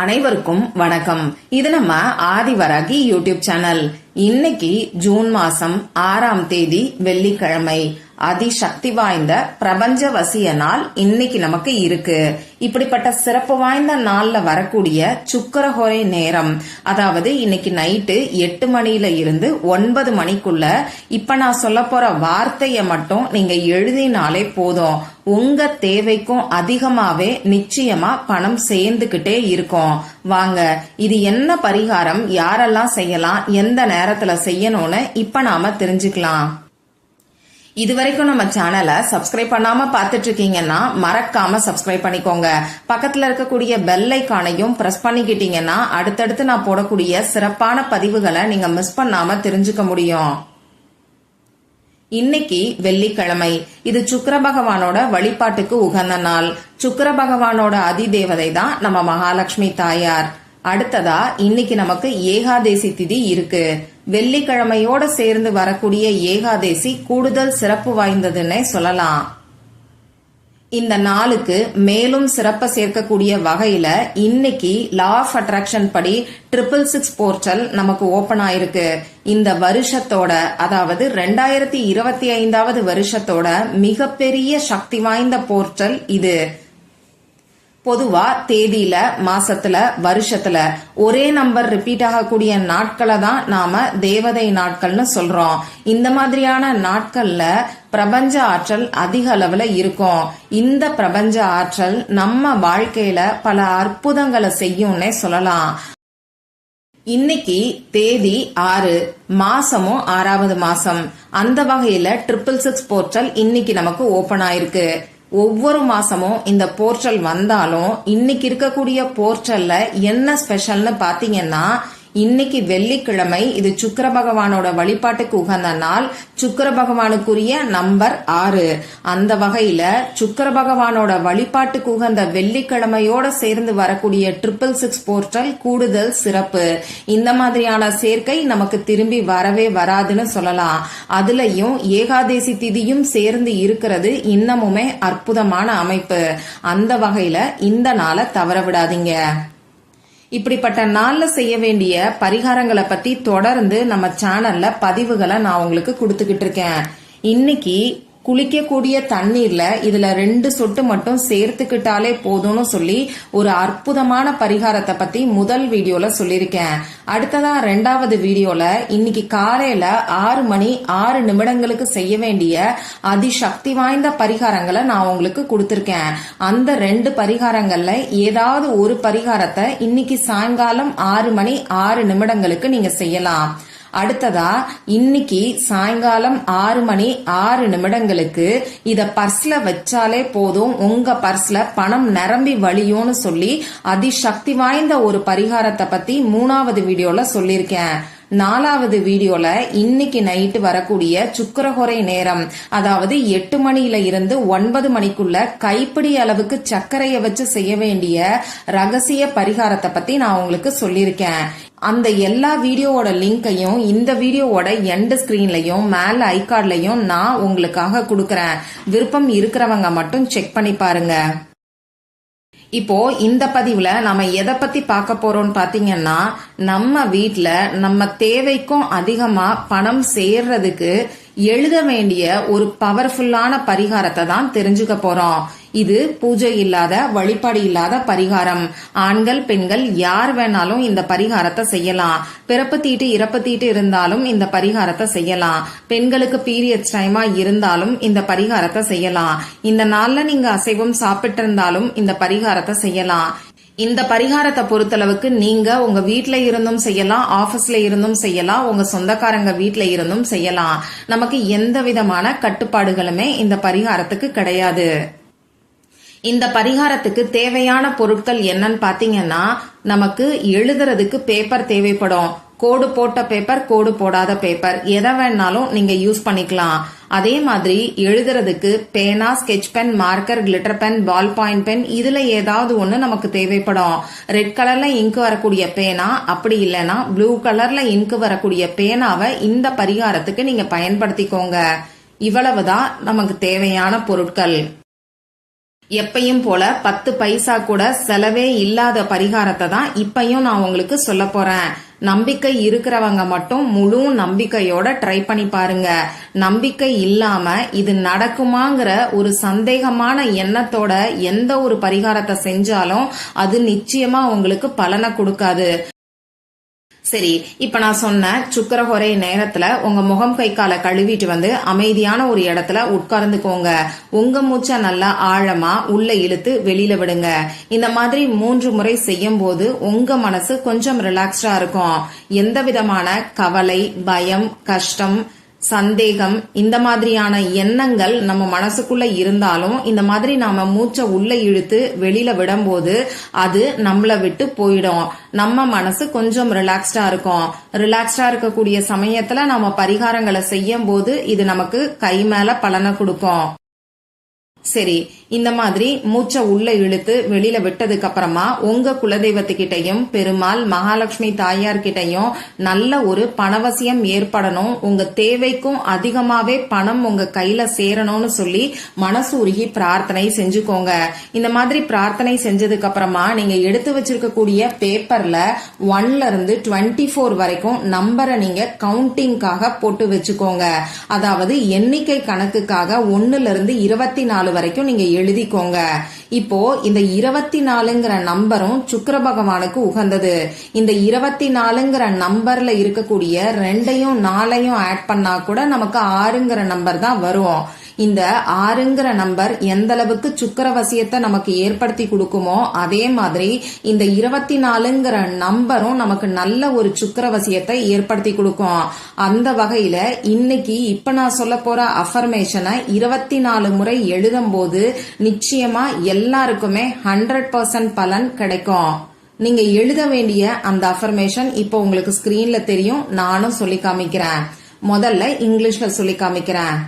அனைவருக்கும் வணக்கம். இது நம்ம ஆதிவராகி யூடியூப் சேனல். இன்னைக்கு ஜூன் மாசம் ஆறாம் தேதி வெள்ளிக்கிழமை. அதிசக்தி வாய்ந்த பிரபஞ்ச வசிய நாள் இன்னைக்கு நமக்கு இருக்கு. இப்படிப்பட்ட சிறப்பு வாய்ந்த நாள்ல வரக்கூடிய சுக்கரஹோரை நேரம் அதாவது இன்னைக்கு நைட்டு எட்டு மணியில இருந்து ஒன்பது மணிக்குள்ள இப்ப நான் சொல்ல போற வார்த்தைய மட்டும் நீங்க எழுதினாலே போதும். உங்க தேவைக்கும் அதிகமாவே நிச்சயமா பணம் சேர்ந்துகிட்டே இருக்கும். வாங்க இது என்ன பரிகாரம்? யாரெல்லாம் செய்யலாம்? எந்த நேரத்துல செய்யணும்னு இப்ப நாம தெரிஞ்சுக்கலாம். இதுவரைக்கும் நம்ம சேனலை சப்ஸ்கிரைப் பண்ணாம பார்த்துட்டு இருக்கீங்கன்னா மறக்காம சப்ஸ்கிரைப் பண்ணிக்கோங்க. பக்கத்துல இருக்கக்கூடிய பெல் ஐக்கானையும் பிரஸ் பண்ணிக்கிட்டீங்கன்னா அடுத்தடுத்து நான் போடக்கூடிய சிறப்பான பதிவுகளை நீங்க மிஸ் பண்ணாம தெரிஞ்சுக்க முடியும். இன்னைக்கு வெள்ளிக்கிழமை. இது சுக்கர பகவானோட வழிபாட்டுக்கு உகந்த நாள். சுக்கர பகவானோட அதிதேவதை தான் நம்ம மகாலட்சுமி தாயார். அடுத்ததா இன்னைக்கு நமக்கு ஏகாதேசி திதி இருக்கு. வெள்ளிக்கிழமையோட சேர்ந்து வரக்கூடிய ஏகாதேசி கூடுதல் சிறப்பு வாய்ந்ததுன்னே சொல்லலாம். இந்த நாளுக்கு மேலும் சிறப்ப சேர்க்கக்கூடிய வகையில இன்னைக்கு லா ஆஃப் அட்ராக்ஷன் படி ட்ரிபிள் சிக்ஸ் போர்ட்டல் நமக்கு ஓபன் ஆயிருக்கு. இந்த வருஷத்தோட அதாவது ரெண்டாயிரத்தி இருபத்தி ஐந்தாவது வருஷத்தோட மிகப்பெரிய சக்தி வாய்ந்த போர்ட்டல் இது. பொதுவா தேதியில மாசத்துல வருஷத்துல ஒரே நம்பர் ரிப்பீட் ஆகக்கூடிய நாட்களை தான் நாம தேவதை நாட்கள்னு சொல்றோம். இந்த மாதிரியான நாட்கள்ல பிரபஞ்ச ஆற்றல் அதிக அளவுல இருக்கும். இந்த பிரபஞ்ச ஆற்றல் நம்ம வாழ்க்கையில பல அற்புதங்களை செய்யும்னே சொல்லலாம். இன்னைக்கு தேதி ஆறு மாசமும் ஆறாவது மாசம். அந்த வகையில ட்ரிபிள் சிக்ஸ் போர்ட்டல் இன்னைக்கு நமக்கு ஓபன் ஆயிருக்கு. ஒவ்வொரு மாசமும் இந்த போர்ட்டல் வந்தாலும் இன்னைக்கு இருக்கக்கூடிய போர்ட்டல்ல என்ன ஸ்பெஷல்னு பாத்தீங்கன்னா இன்னைக்கு வெள்ளிக்கிழமை இது சுக்கர பகவானோட வழிபாட்டுக்கு உகந்த நாள். சுக்கர பகவானுக்குரிய நம்பர் ஆறு. அந்த வகையில சுக்கர பகவானோட வழிபாட்டுக்கு உகந்த வெள்ளிக்கிழமையோட சேர்ந்து வரக்கூடிய ட்ரிபிள் சிக்ஸ் போர்ட்டல் கூடுதல் சிறப்பு. இந்த மாதிரியான சேர்க்கை நமக்கு திரும்பி வரவே வராதுன்னு சொல்லலாம். அதுலயும் ஏகாதேசி திதியும் சேர்ந்து இருக்கிறது இன்னமுமே அற்புதமான அமைப்பு. அந்த வகையில இந்த நாளை தவற விடாதீங்க. இப்படிப்பட்ட நாள்ல செய்ய வேண்டிய பரிகாரங்களை பத்தி தொடர்ந்து நம்ம சேனல்ல பதிவுகளை நான் உங்களுக்கு கொடுத்துக்கிட்டு இருக்கேன். இன்னைக்கு குளிக்கக்கூடிய தண்ணீர்ல இதுல ரெண்டு சொட்டு மட்டும் சேர்த்துக்கிட்டாலே போதும்னு சொல்லி ஒரு அற்புதமான பரிகாரத்தை பத்தி முதல் வீடியோல சொல்லியிருக்கேன். அடுத்ததா ரெண்டாவது வீடியோல இன்னைக்கு காலையில ஆறு மணி ஆறு நிமிடங்களுக்கு செய்ய வேண்டிய அதிசக்தி வாய்ந்த பரிகாரங்களை நான் உங்களுக்கு கொடுத்திருக்கேன். அந்த ரெண்டு பரிகாரங்கள்ல ஏதாவது ஒரு பரிகாரத்தை இன்னைக்கு சாயங்காலம் ஆறு மணி ஆறு நிமிடங்களுக்கு நீங்க செய்யலாம். அடுத்ததா இன்னைக்கு சாயங்காலம் ஆறு மணி ஆறு நிமிடங்களுக்கு இத பர்ஸ்ல வச்சாலே போதும் உங்க பர்ஸ்ல பணம் நிரம்பி வழியும்னு சொல்லி அதிசக்தி வாய்ந்த ஒரு பரிகாரத்தை பத்தி மூணாவது வீடியோல சொல்லியிருக்கேன். நாலாவது வீடியோல இன்னைக்கு நைட்டு வரக்கூடிய சுக்கரஹொரை நேரம் அதாவது எட்டு மணியில இருந்து ஒன்பது மணிக்குள்ள கைப்பிடி அளவுக்கு சர்க்கரையை வச்சு செய்ய வேண்டிய ரகசிய பரிகாரத்தை பத்தி நான் உங்களுக்கு சொல்லியிருக்கேன். அந்த எல்லா வீடியோவோட லிங்கையும் இந்த வீடியோவோட எண்ட் ஸ்கிரீன்லயும் மேல ஐகார்ட்லையும் நான் உங்களுக்காக கொடுக்கறேன். விருப்பம் இருக்கிறவங்க மட்டும் செக் பண்ணி பாருங்க. இப்போ இந்த பதிவுல நம்ம எதை பத்தி பார்க்க போறோம்னு பாத்தீங்கன்னா நம்ம வீட்டுல நம்ம தேவைக்கும் அதிகமா பணம் சேர்றதுக்கு எழுத வேண்டிய ஒரு பவர்ஃபுல்லான பரிகாரத்தை தான் தெரிஞ்சுக்க போறோம். இது பூஜை இல்லாத வழிபாடு இல்லாத பரிகாரம். ஆண்கள் பெண்கள் யார் வேணாலும் இந்த பரிகாரத்தை செய்யலாம். பிறப்பு தீட்டு இறப்பு தீட்டு இருந்தாலும் இந்த பரிகாரத்தை செய்யலாம். பெண்களுக்கு பீரியட்ஸ் டைமா இருந்தாலும் இந்த பரிகாரத்தை செய்யலாம். இந்த நாள்ல நீங்க அசைவம் சாப்பிட்டு இருந்தாலும் இந்த பரிகாரத்தை செய்யலாம். இந்த பரிகாரத்தை பொறுத்தளவுக்கு நீங்க உங்க வீட்ல இருந்தும் செய்யலாம் ஆபீஸ்ல இருந்தும் செய்யலாம் உங்க சொந்தக்காரங்க வீட்ல இருந்தும் செய்யலாம். நமக்கு எந்த விதமான கட்டுப்பாடுகளுமே இந்த பரிகாரத்துக்கு கிடையாது. இந்த பரிகாரத்துக்கு தேவையான பொருட்கள் என்னன்னு பாத்தீங்கன்னா நமக்கு எழுதுறதுக்கு பேப்பர் தேவைப்படும். கோடு போட்ட பேப்பர் கோடு போடாத பேப்பர் எதை வேணாலும் நீங்க யூஸ் பண்ணிக்கலாம். அதே மாதிரி எழுதுறதுக்கு பேனா sketch pen marker glitter pen ballpoint pen இதுல ஏதாவது ஒண்ணு நமக்கு தேவைப்படும். ரெட் கலர்ல இங்கு வரக்கூடிய பேனா அப்படி இல்லைன்னா ப்ளூ கலர்ல இங்கு வரக்கூடிய பேனாவை இந்த பரிகாரத்துக்கு நீங்க பயன்படுத்திக்கோங்க. இவ்வளவுதான் நமக்கு தேவையான பொருட்கள். எப்பையும் போல பத்து பைசா கூட செலவே இல்லாத பரிகாரத்தை தான் இப்பையும் நான் உங்களுக்கு சொல்ல போறேன். நம்பிக்கை இருக்கிறவங்க மட்டும் முழு நம்பிக்கையோட ட்ரை பண்ணி பாருங்க. நம்பிக்கை இல்லாம இது நடக்குமாங்கிற ஒரு சந்தேகமான எண்ணத்தோட எந்த ஒரு பரிகாரத்தை செஞ்சாலும் அது நிச்சயமா உங்களுக்கு பலனை கொடுக்காது. சரி இப்ப நான் சொன்ன சுக்கரஹொரை நேரத்துல உங்க முகம் கை காலை கழுவிட்டு வந்து அமைதியான ஒரு இடத்துல உட்கார்ந்துக்கோங்க. உங்க மூச்சை நல்லா ஆழமா உள்ள இழுத்து வெளியில விடுங்க. இந்த மாதிரி மூன்று முறை செய்யும் போது உங்க மனசு கொஞ்சம் ரிலாக்ஸ்டா இருக்கும். எந்த விதமான கவலை பயம் கஷ்டம் சந்தேகம் இந்த மாதிரியான எண்ணங்கள் நம்ம மனசுக்குள்ள இருந்தாலும் இந்த மாதிரி நாம மூச்சை உள்ள இழுத்து வெளியில விடும்போது அது நம்மள விட்டு போயிடும். நம்ம மனசு கொஞ்சம் ரிலாக்ஸ்டா இருக்கும். ரிலாக்ஸ்டா இருக்கக்கூடிய சமயத்துல நாம பரிகாரங்களை செய்யும் போது இது நமக்கு கை மேல பலனை கொடுக்கும். சரி இந்த மாதிரி மூச்சை உள்ள இழுத்து வெளியில விட்டதுக்கு அப்புறமா உங்க குலதெய்வத்துக்கிட்டையும் பெருமாள் மகாலட்சுமி தாயார் கிட்டையும் நல்ல ஒரு பணவசியம் ஏற்படணும். உங்க தேவைக்கும் அதிகமாவே பணம் உங்க கையில சேரணும்னு சொல்லி மனசு உருகி பிரார்த்தனை செஞ்சுக்கோங்க. இந்த மாதிரி பிரார்த்தனை செஞ்சதுக்கு அப்புறமா நீங்க எடுத்து வச்சிருக்கக்கூடிய பேப்பர்ல ஒன்ல இருந்து டுவெண்ட்டி ஃபோர் வரைக்கும் நம்பரை நீங்க கவுண்டிங்காக போட்டு வச்சுக்கோங்க. அதாவது எண்ணிக்கை கணக்குக்காக ஒன்னுல இருந்து இருபத்தி நாலு வரைக்கும் நீங்க எழுதிக்கோங்க. இப்போ இந்த இருபத்தி நாலுங்கிற நம்பரும் சுக்கர பகவானுக்கு உகந்தது. இந்த இருபத்தி நாலுங்கிற நம்பர்ல இருக்கக்கூடிய ரெண்டையும் நாலையும் ஆட் பண்ணா கூட நமக்கு ஆறுங்கிற நம்பர் தான் வரும். இந்த ஆறுங்கிற நம்பர் எந்த அளவுக்கு சுக்கரவசியத்தை நமக்கு ஏற்படுத்தி கொடுக்குமோ அதே மாதிரி இந்த இருபத்தி நாலுங்கிற நம்பரும் நமக்கு நல்ல ஒரு சுக்கரவசியத்தை ஏற்படுத்தி கொடுக்கும். அந்த வகையில இன்னைக்கு இப்ப நான் சொல்ல போற அஃபர்மேஷனை இருபத்தி நாலு முறை எழுதும் போது நிச்சயமா எல்லாருக்குமே ஹண்ட்ரட் பர்சன்ட் பலன் கிடைக்கும். நீங்க எழுத வேண்டிய அந்த அஃபர்மேஷன் இப்போ உங்களுக்கு ஸ்கிரீன்ல தெரியும். நானும் சொல்லி காமிக்கிறேன். முதல்ல இங்கிலீஷ்ல சொல்லி காமிக்கிறேன்.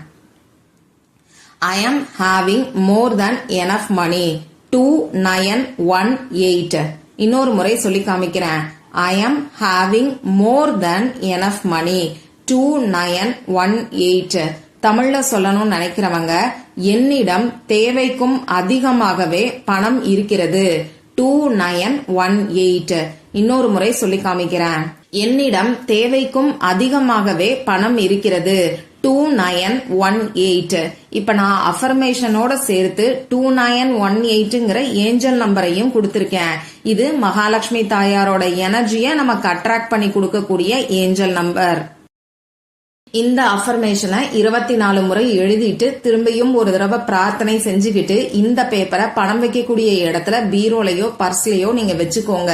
I am having more than enough money two nine one eight இன்னொரு முறை சொல்லி காமிக்கிறேன். I am having more than enough money two nine one eight தமிழ்ல சொல்லணும்னு நினைக்கிறவங்க என்னிடம் தேவைக்கும் அதிகமாகவே பணம் இருக்கிறது. டூ நயன் ஒன் எயிட் இன்னொரு முறை சொல்லி காமிக்கிறேன். என்னிடம் தேவைக்கும் அதிகமாகவே பணம் இருக்கிறது. டூ நயன் ஒன் எயிட் இப்போ நான் அஃபர்மேஷனோட சேர்த்து டூ நயன் ஒன் எயிட்டுங்கிற ஏஞ்சல் நம்பரையும் கொடுத்துருக்கேன். இது மகாலட்சுமி தாயாரோட எனர்ஜியை நமக்கு அட்ராக்ட் பண்ணி கொடுக்கக்கூடிய ஏஞ்சல் நம்பர் இந்த அஃபர்மேஷனை இருபத்தி நாலு முறை எழுதிட்டு திரும்பியும் ஒரு தடவை பிரார்த்தனை செஞ்சுக்கிட்டு இந்த பேப்பரை பணம் வைக்கக்கூடிய இடத்துல பீரோலையோ பர்ஸ்லையோ நீங்க வச்சுக்கோங்க.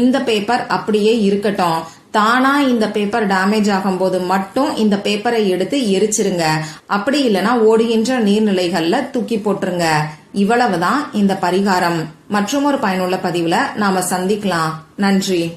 இந்த பேப்பர் அப்படியே இருக்கட்டும். தானா இந்த பேப்பர் டேமேஜ் ஆகும்போது மட்டும் இந்த பேப்பரை எடுத்து எரிச்சிருங்க. அப்படி இல்லைன்னா ஓடுகின்ற நீர்நிலைகள்ல தூக்கி போட்டுருங்க. இவ்வளவுதான் இந்த பரிகாரம். மற்றும் ஒரு பயனுள்ள பதிவுல நாம சந்திக்கலாம். நன்றி.